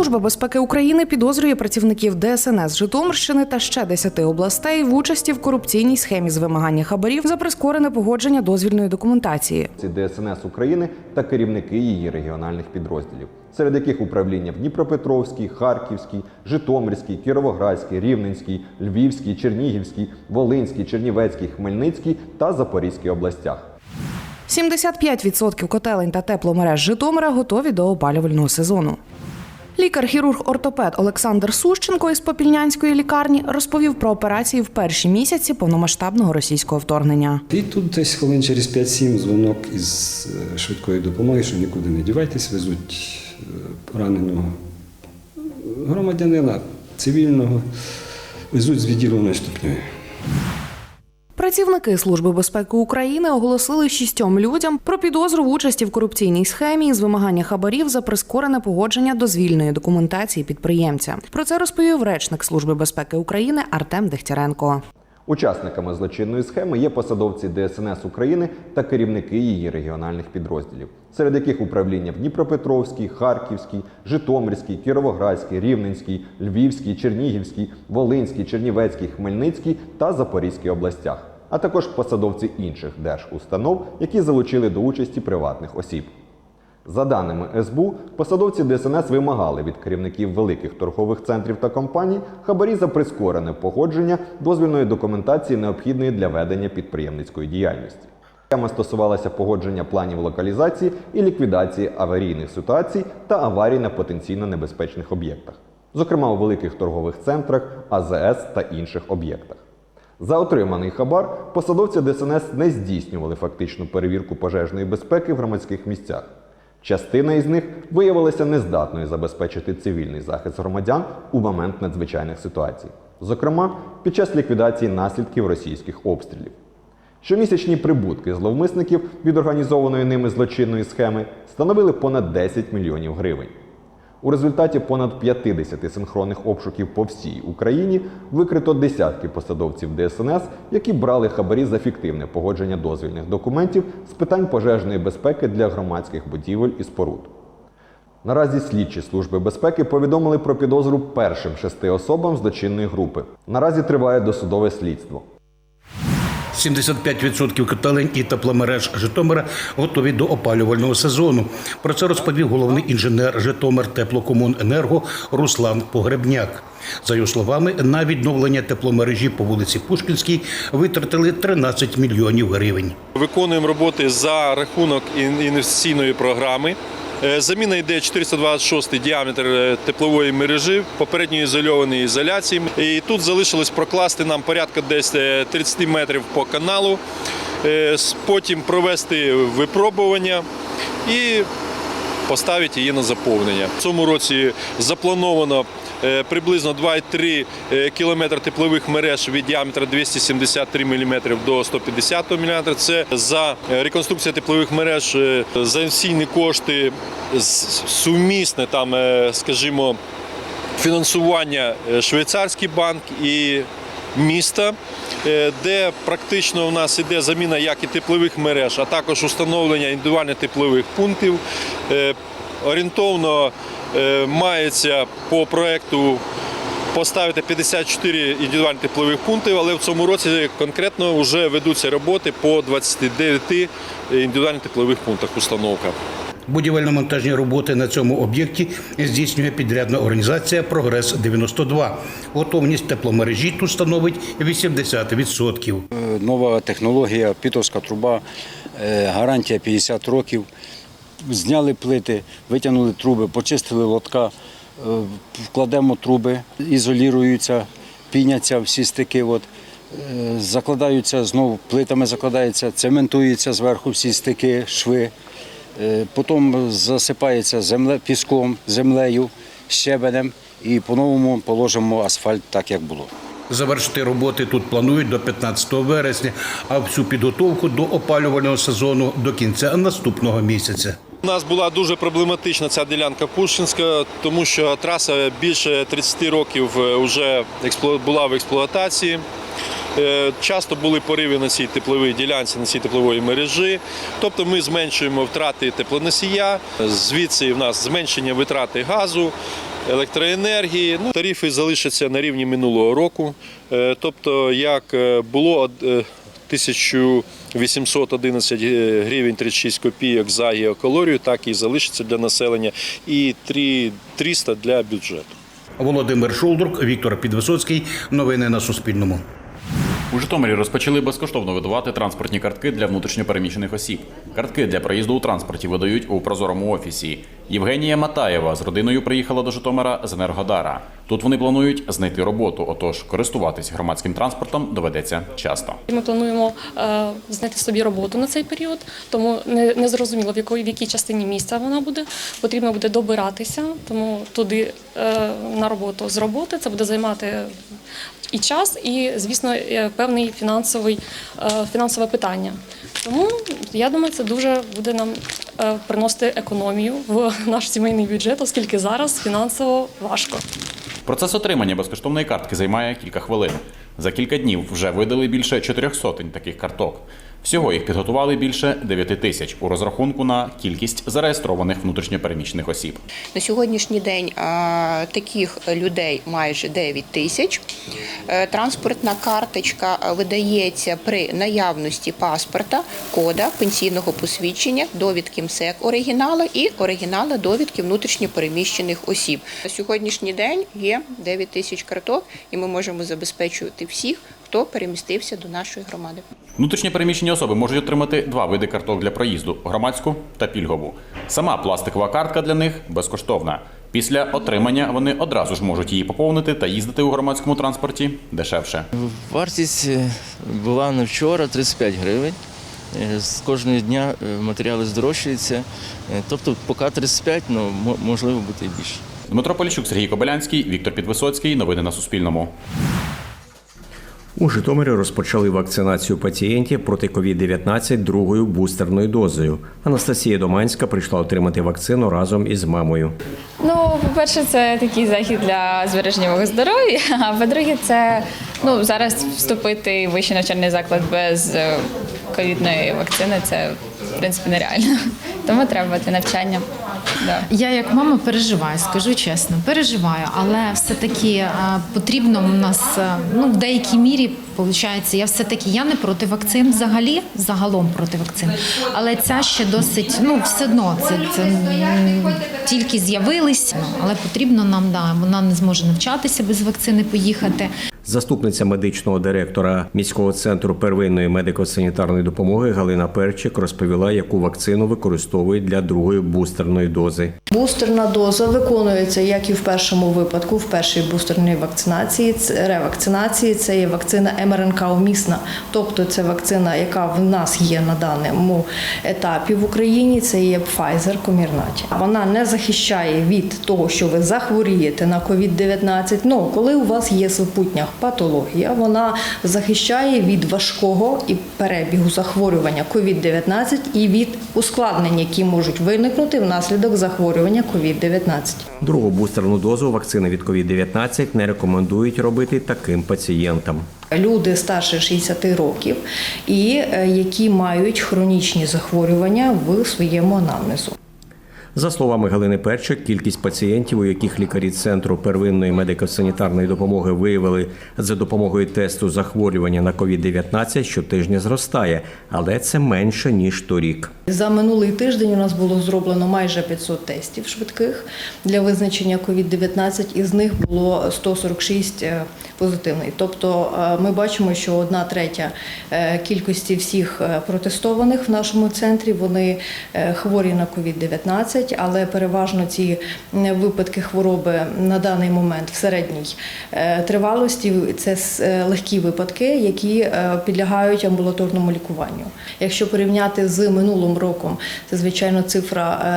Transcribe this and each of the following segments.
Служба безпеки України підозрює працівників ДСНС Житомирщини та ще 10 областей в участі в корупційній схемі з вимагання хабарів за прискорене погодження дозвільної документації. Це ДСНС України та керівники її регіональних підрозділів, серед яких управління в Дніпропетровській, Харківській, Житомирській, Кіровоградській, Рівненській, Львівській, Чернігівській, Волинській, Чернівецькій, Хмельницькій та Запорізькій областях. 75% котелень та тепломереж Житомира готові до опалювального сезону. Лікар-хірург-ортопед Олександр Сущенко із Попільнянської лікарні розповів про операції в перші місяці повномасштабного російського вторгнення. І тут десь хвилин через 5-7 дзвонок із е, швидкої допомоги, що нікуди не дівайтесь, везуть е, пораненого громадянина цивільного, везуть з відділеною ступнею. Працівники Служби безпеки України оголосили шістьом людям про підозру в участі в корупційній схемі з вимагання хабарів за прискорене погодження дозвільної документації підприємця. Про це розповів речник Служби безпеки України Артем Дегтяренко. Учасниками злочинної схеми є посадовці ДСНС України та керівники її регіональних підрозділів, серед яких управління в Дніпропетровській, Харківській, Житомирській, Кіровоградській, Рівненській, Львівській, Чернігівській, Волинській, Чернівецькій, Хмельницькій та Запорізькій областях, а також посадовці інших держустанов, які залучили до участі приватних осіб. За даними СБУ, посадовці ДСНС вимагали від керівників великих торгових центрів та компаній хабарі за прискорене погодження дозвільної документації, необхідної для ведення підприємницької діяльності. Тема стосувалася погодження планів локалізації і ліквідації аварійних ситуацій та аварій на потенційно небезпечних об'єктах, зокрема у великих торгових центрах, АЗС та інших об'єктах. За отриманий хабар посадовці ДСНС не здійснювали фактичну перевірку пожежної безпеки в громадських місцях. Частина із них виявилася нездатною забезпечити цивільний захист громадян у момент надзвичайних ситуацій, зокрема під час ліквідації наслідків російських обстрілів. Щомісячні прибутки зловмисників від організованої ними злочинної схеми становили понад 10 мільйонів гривень. У результаті понад 50 синхронних обшуків по всій Україні викрито десятки посадовців ДСНС, які брали хабарі за фіктивне погодження дозвільних документів з питань пожежної безпеки для громадських будівель і споруд. Наразі слідчі служби безпеки повідомили про підозру першим шести особам злочинної групи. Наразі триває досудове слідство. 75% котелень і тепломереж Житомира готові до опалювального сезону. Про це розповів головний інженер Житомир Теплокомуненерго Руслан Погребняк. За його словами, на відновлення тепломережі по вулиці Пушкінській витратили 13 мільйонів гривень. Виконуємо роботи за рахунок інвестиційної програми. Е, Заміна йде 426 діаметр е, теплової мережі, попередньо ізольованої ізоляції. І тут залишилось прокласти нам порядка десь е, 30 метрів по каналу, е, потім провести випробування і поставити її на заповнення. В цьому році заплановано е, приблизно 2,3 е, кілометр теплових мереж від діаметра 273 мм до 150 мм. Це за е, реконструкцію теплових мереж е, за інвестиційні кошти сумісне там, е, скажімо, фінансування е, швейцарський банк і міста, е, де практично у нас іде заміна як і теплових мереж, а також установлення індивідуальних теплових пунктів. Орієнтовно е, мається по проекту поставити 54 індивідуальних теплових пунктів, але в цьому році конкретно вже ведуться роботи по 29 індивідуальних теплових пунктах установка. Будівельно-монтажні роботи на цьому об'єкті здійснює підрядна організація Прогрес 92 Готовність тепломережі тут становить 80%. Е, Нова технологія, пітовська труба, е, гарантія 50 років. Зняли плити, витягнули труби, почистили лотка, е, вкладемо труби, ізолюються, піняться всі стики. От. Е, Закладаються знову плитами, закладаються, цементуються зверху всі стики, шви. Е, Потім засипається земле, піском, землею, щебенем і по-новому положимо асфальт так, як було. Завершити роботи тут планують до 15 вересня, а всю підготовку до опалювального сезону до кінця наступного місяця. У нас була дуже проблематична ця ділянка Пушкінська, тому що траса більше 30 років вже була в експлуатації. Е, Часто були пориви на цій тепловій ділянці, на цій теплової мережі. Тобто ми зменшуємо втрати теплоносія, звідси в нас зменшення витрати газу. електроенергії. Ну, тарифи залишаться на рівні минулого року. Е, Тобто, як е, було е, 1811 гривень 36 копійок за геокалорію, так і залишиться для населення, і 3 300 для бюджету. Володимир Шолдрук, Віктор Підвисоцький. Новини на Суспільному. У Житомирі розпочали безкоштовно видавати транспортні картки для внутрішньопереміщених осіб. Картки для проїзду у транспорті видають у прозорому офісі. Євгенія Матаєва з родиною приїхала до Житомира з Енергодара. Тут вони планують знайти роботу, отож користуватись громадським транспортом доведеться часто. Ми плануємо е, знайти собі роботу на цей період, тому не, не зрозуміло, в якої в якій частині міста вона буде. Потрібно буде добиратися, тому туди е, на роботу з роботи це буде займати і час, і звісно, е, певний фінансовий е, фінансове питання. Тому я думаю, це дуже буде нам е, приносити економію в наш сімейний бюджет, оскільки зараз фінансово важко. Процес отримання безкоштовної картки займає кілька хвилин. За кілька днів вже видали більше чотирьох сотень таких карток. Всього їх підготували більше 9 тисяч у розрахунку на кількість зареєстрованих внутрішньопереміщених осіб. На сьогоднішній день таких людей майже 9 тисяч. Е, Транспортна карточка видається при наявності паспорта, кода, пенсійного посвідчення, довідки МСЕК оригінала і оригінала довідки внутрішньопереміщених осіб. На сьогоднішній день є 9 тисяч карток, і ми можемо забезпечувати всіх, хто перемістився до нашої громади. Внутрішньопереміщені особи можуть отримати два види карток для проїзду громадську та пільгову. Сама пластикова картка для них безкоштовна. Після отримання вони одразу ж можуть її поповнити та їздити у громадському транспорті дешевше. Вартість е, була на вчора 35 гривень. Е, З кожного дня е, матеріали здорожчуються. Тобто, поки 35, ну мо- можливо бути і більше. Дмитро Поліщук, Сергій Кобилянський, Віктор Підвисоцький. Новини на Суспільному. У Житомирі розпочали вакцинацію пацієнтів проти COVID-19 другою бустерною дозою. Анастасія Доманська прийшла отримати вакцину разом із мамою. Ну, по-перше, це такий захід для збереження здоров'я. А по-друге, це ну зараз вступити в вищий навчальний заклад без е, ковідної вакцини це в принципі нереально. Тому треба бути навчання. Я як мама переживаю, скажу чесно, переживаю, але все-таки е, потрібно у нас е, ну в деякій мірі виходить, я все-таки я не проти вакцин взагалі, загалом проти вакцин. Але ця ще досить, ну все одно це, це тільки з'явились, ну, але потрібно нам да, вона не зможе навчатися без вакцини поїхати. Заступниця медичного директора міського центру первинної медико-санітарної допомоги Галина Перчик розповіла, яку вакцину використовують для другої бустерної дози. Бустерна доза виконується як і в першому випадку, в першій бустерній вакцинації, це- ревакцинації. Це є вакцина МРНК умісна, тобто це вакцина, яка в нас є на даному етапі в Україні. Це є Pfizer Comirnaty. Вона не захищає від того, що ви захворієте на COVID-19. Ну коли у вас є супутня патологія, вона захищає від важкого і перебігу захворювання COVID-19 і від ускладнень, які можуть виникнути внаслідок захворювання COVID-19. Другу бустерну дозу вакцини від COVID-19 не рекомендують робити таким пацієнтам. Люди старше 60 років і е, які мають хронічні захворювання в своєму анамнезу. За словами Галини Перчик, кількість пацієнтів, у яких лікарі центру первинної медико-санітарної допомоги виявили за допомогою тесту захворювання на COVID-19, щотижня зростає, але це менше ніж торік. За минулий тиждень у нас було зроблено майже 500 тестів швидких для визначення COVID-19, із них було 146 е, позитивних. Тобто е, ми бачимо, що одна третя е, кількості всіх протестованих в нашому центрі вони хворі на COVID-19, але переважно ці випадки хвороби на даний момент в середній е, тривалості це е, легкі випадки, які е, підлягають амбулаторному лікуванню. Якщо порівняти з минулим роком, це звичайно цифра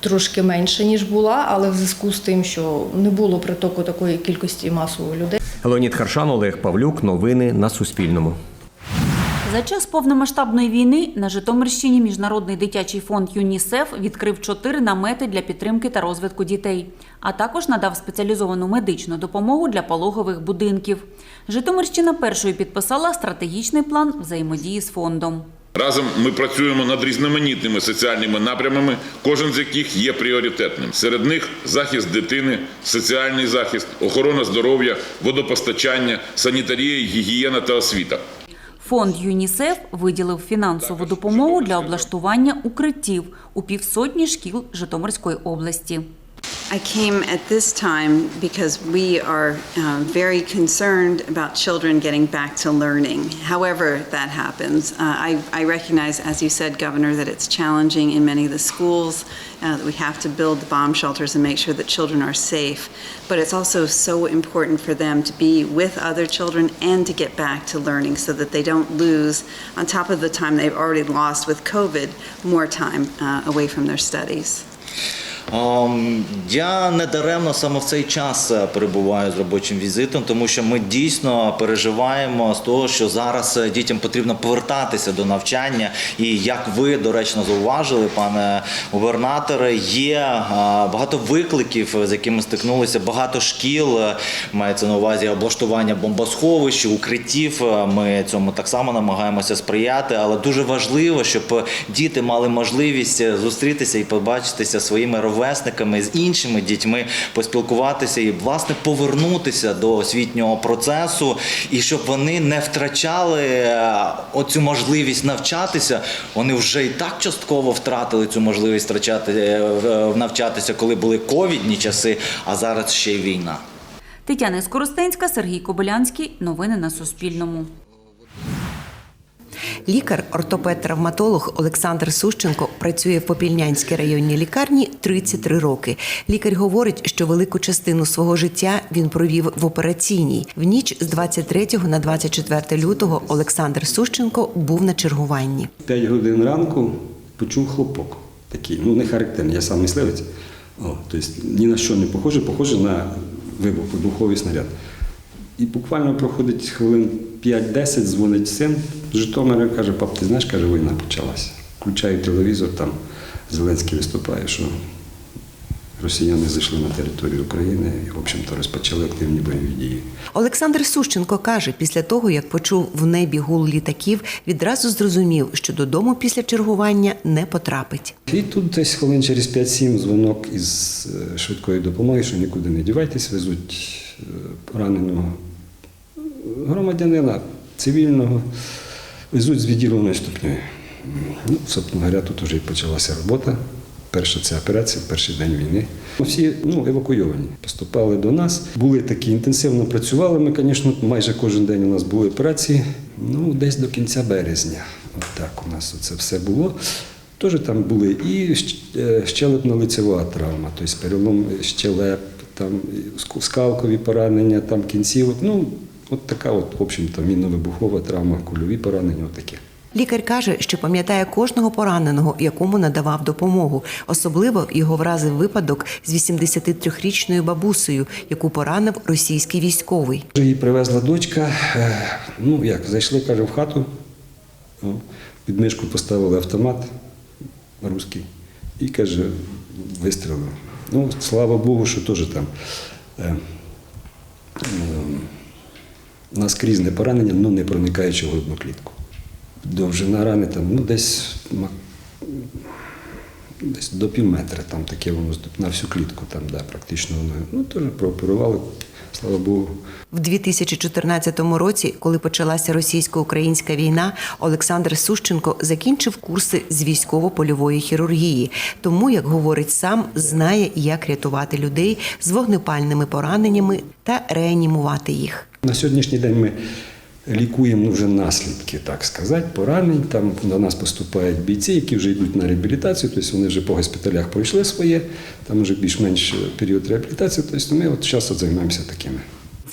трошки менша ніж була, але в зв'язку з тим, що не було притоку такої кількості масового людей. Леонід Харшан, Олег Павлюк. Новини на Суспільному. За час повномасштабної війни на Житомирщині Міжнародний дитячий фонд ЮНІСЕФ відкрив чотири намети для підтримки та розвитку дітей, а також надав спеціалізовану медичну допомогу для пологових будинків. Житомирщина першою підписала стратегічний план взаємодії з фондом. Разом ми працюємо над різноманітними соціальними напрямами, кожен з яких є пріоритетним. Серед них захист дитини, соціальний захист, охорона здоров'я, водопостачання, санітарія, гігієна та освіта. Фонд ЮНІСЕФ виділив фінансову допомогу для облаштування укриттів у півсотні шкіл Житомирської області. I came at this time because we are um, very concerned about children getting back to learning, however that happens. Uh, I, I recognize, as you said, Governor, that it's challenging in many of the schools, uh, that we have to build the bomb shelters and make sure that children are safe. But it's also so important for them to be with other children and to get back to learning so that they don't lose, on top of the time they've already lost with COVID, more time uh, away from their studies. Ем, Я не даремно саме в цей час е, перебуваю з робочим візитом, тому що ми дійсно переживаємо з того, що зараз е, дітям потрібно повертатися до навчання. І як ви доречно зауважили, пане губернаторе, є е, багато викликів, з якими стикнулися багато шкіл. Мається на увазі облаштування бомбосховищ, укриттів. Ми цьому так само намагаємося сприяти, але дуже важливо, щоб діти мали можливість зустрітися і побачитися своїми ровесниками з іншими дітьми, поспілкуватися і власне повернутися до освітнього процесу, і щоб вони не втрачали е, оцю можливість навчатися. Вони вже і так частково втратили цю можливість втрачати е, навчатися, коли були ковідні часи, а зараз ще й війна. Тетяна Скоростенська, Сергій Кобилянський. Новини на Суспільному. Лікар, ортопед-травматолог Олександр Сущенко працює в Попільнянській районній лікарні 33 роки. Лікар говорить, що велику частину свого життя він провів в операційній. В ніч з 23 на 24 лютого Олександр Сущенко був на чергуванні. 5 годин ранку почув хлопок. Такий, ну не характерний, я сам мисливець. О, тобто ні на що не похоже, похоже на вибух, вибуховий снаряд. І буквально проходить хвилин 5-10, дзвонить син з Житомира, каже, пап, ти знаєш, каже, війна почалася. Включаю телевізор, там Зеленський виступає, що росіяни зайшли на територію України і, в общем-то, розпочали активні бойові дії. Олександр Сущенко каже, після того як почув в небі гул літаків, відразу зрозумів, що додому після чергування не потрапить. І тут десь хвилин через 5-7 дзвонок із е, швидкої допомоги, що нікуди не дівайтесь, везуть е, пораненого громадянина цивільного, везуть з відділеною ступнею. Ну, собственно говоря, тут вже і почалася робота. Перша ця операція, перший день війни. Всі ну, евакуйовані, поступали до нас. Були такі інтенсивно працювали. Ми, звісно, майже кожен день у нас були операції. Ну, десь до кінця березня. От так у нас це все було. Теж там були і е, щелепно-лицева травма, тобто перелом щелеп, там скалкові поранення, там кінцівок. Ну, от така, от, в общем-то, мінно-вибухова травма, кульові поранення, от. Лікар каже, що пам'ятає кожного пораненого, якому надавав допомогу. Особливо його вразив випадок з 83-річною бабусею, яку поранив російський військовий. Її привезла дочка. е, Ну як, зайшли, каже, в хату. Під мишку поставили автомат русський і каже, вистрілив. Ну, слава Богу, що теж там е, е, наскрізне поранення, але не проникаючи в грудну клітку. Довжина рани там, ну, десь, десь до пів метра, там таке воно на всю клітку, там, да, практично воно. Ну, теж прооперували, слава Богу. В 2014 році, коли почалася російсько-українська війна, Олександр Сущенко закінчив курси з військово-польової хірургії. Тому, як говорить сам, знає, як рятувати людей з вогнепальними пораненнями та реанімувати їх. На сьогоднішній день ми лікуємо ну, вже наслідки, так сказати, поранень. Там до нас поступають бійці, які вже йдуть на реабілітацію, тобто вони вже по госпіталях пройшли своє, там вже більш-менш період реабілітації. Тобто ми от зараз займаємося такими.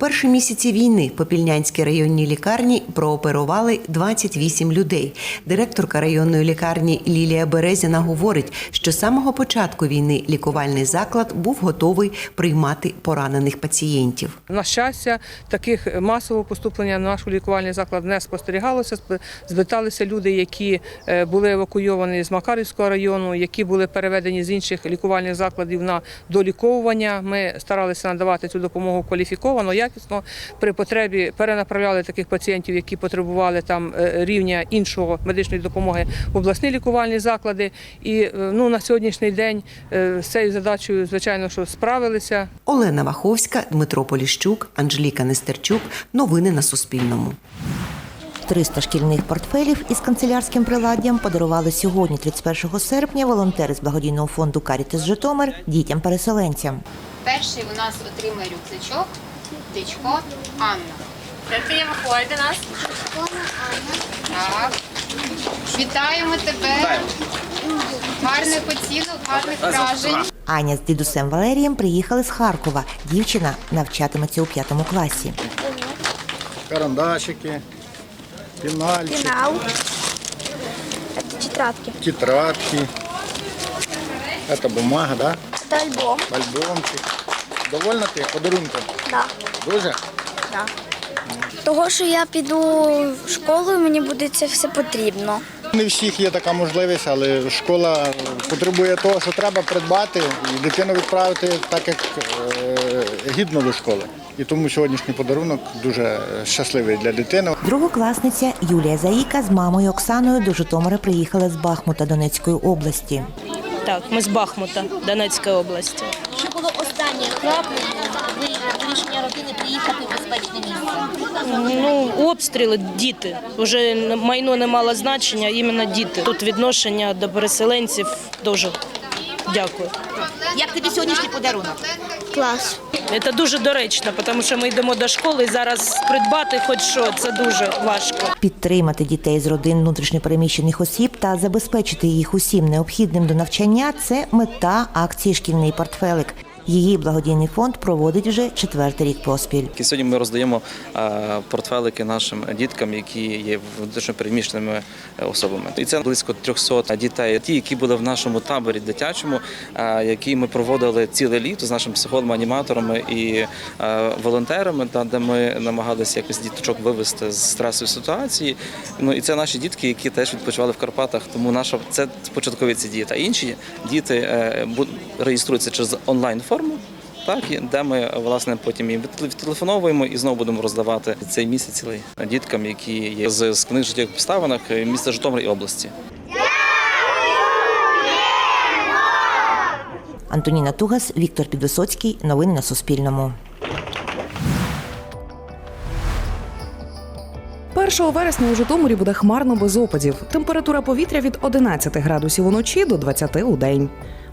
Перші місяці війни в Попільнянській районній лікарні прооперували 28 людей. Директорка районної лікарні Лілія Березіна говорить, що з самого початку війни лікувальний заклад був готовий приймати поранених пацієнтів. На щастя, таких масового поступлення в наш лікувальний заклад не спостерігалося. Сп- Зверталися люди, які е, були евакуйовані з Макарівського району, які були переведені з інших лікувальних закладів на доліковування. Ми старалися надавати цю допомогу кваліфіковано, якісно. Якісно. При потребі перенаправляли таких пацієнтів, які потребували там е, рівня іншого медичної допомоги в обласні лікувальні заклади. І е, ну, на сьогоднішній день е, з цією задачею, звичайно, що справилися. Олена Маховська, Дмитро Поліщук, Анжеліка Нестерчук. Новини на Суспільному. 300 шкільних портфелів із канцелярським приладдям подарували сьогодні, 31 серпня, волонтери з благодійного фонду Карітес Житомир дітям-переселенцям. Перший у нас отримає рюкзачок, Дичко, Анна. Прикриє виходь до нас. Так. Вітаємо тебе. Гарних оцінок, гарних вражень. Аня з дідусем Валерієм приїхали з Харкова. Дівчина навчатиметься у п'ятому класі. карандашики, пенальчики, Пенал. Это тетрадки. тетрадки. Это бумага, да? Это альбом. Альбомчик. Довольна ти подарунком? Да. Дуже? Да. Того, що я піду в школу, і мені буде це все потрібно. Не всіх є така можливість, але школа потребує того, що треба придбати і дитину відправити так, як е, гідно до школи. І тому сьогоднішній подарунок дуже щасливий для дитини. Другокласниця Юлія Заїка з мамою Оксаною до Житомира приїхали з Бахмута Донецької області. Так, ми з Бахмута, Донецької області. Що було останнє краплею рішення родини приїхати в безпечне місце? Ну, обстріли, діти. Вже майно не мало значення, іменно діти. Тут відношення до переселенців дуже дякую. Як тобі сьогоднішній подарунок? Клас. Це дуже доречно, тому що ми йдемо до школи і зараз придбати хоч що, це дуже важко. Підтримати дітей з родин внутрішньопереміщених осіб та забезпечити їх усім необхідним до навчання це мета акції Шкільний портфелик. Її благодійний фонд проводить вже четвертий рік поспіль. І Сьогодні ми роздаємо е, портфелики нашим діткам, які є внутрішньо переміщеними особами. І це близько 300 дітей, ті, які були в нашому таборі дитячому, е, які ми проводили ціле літо з нашими психологами, аніматорами і е, волонтерами, де ми намагалися якось діточок вивести з стресової ситуації. Ну і це наші дітки, які теж відпочивали в Карпатах. Тому наша це початкові ці діти. А інші діти е, реєструються через онлайн форму. Так, де ми власне потім їм відтелефоновуємо і знову будемо роздавати цей місяць цілий діткам, які є з, з книг життєвих обставинах е, міста Житомир і області. Антоніна Тугас, Віктор Підвисоцький. Новини на Суспільному. 1 вересня у Житомирі буде хмарно без опадів. Температура повітря від 11 градусів уночі до 20 у день.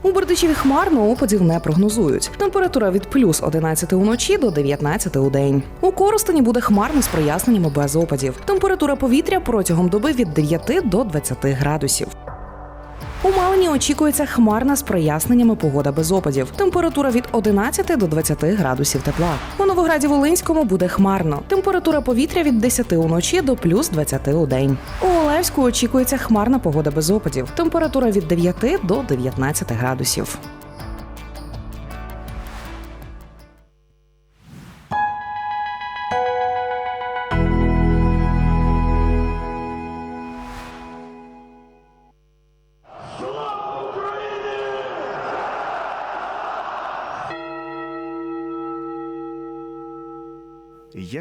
У Бердичеві хмарно опадів не прогнозують. Температура від плюс 11 уночі до 19 у день. У Коростені буде хмарно з проясненнями без опадів. Температура повітря протягом доби від 9 до 20 градусів. У Малині очікується хмарна з проясненнями погода без опадів. Температура від 11 до 20 градусів тепла. У Новограді Волинському буде хмарно. Температура повітря від 10 уночі до плюс 20 у день. У Олевську очікується хмарна погода без опадів. Температура від 9 до 19 градусів.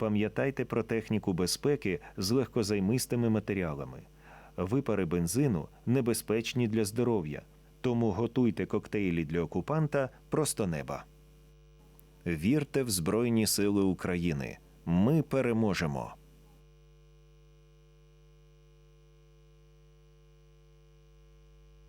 Пам'ятайте про техніку безпеки з легкозаймистими матеріалами. Випари бензину небезпечні для здоров'я, тому готуйте коктейлі для окупанта просто неба. Вірте в Збройні Сили України. Ми переможемо.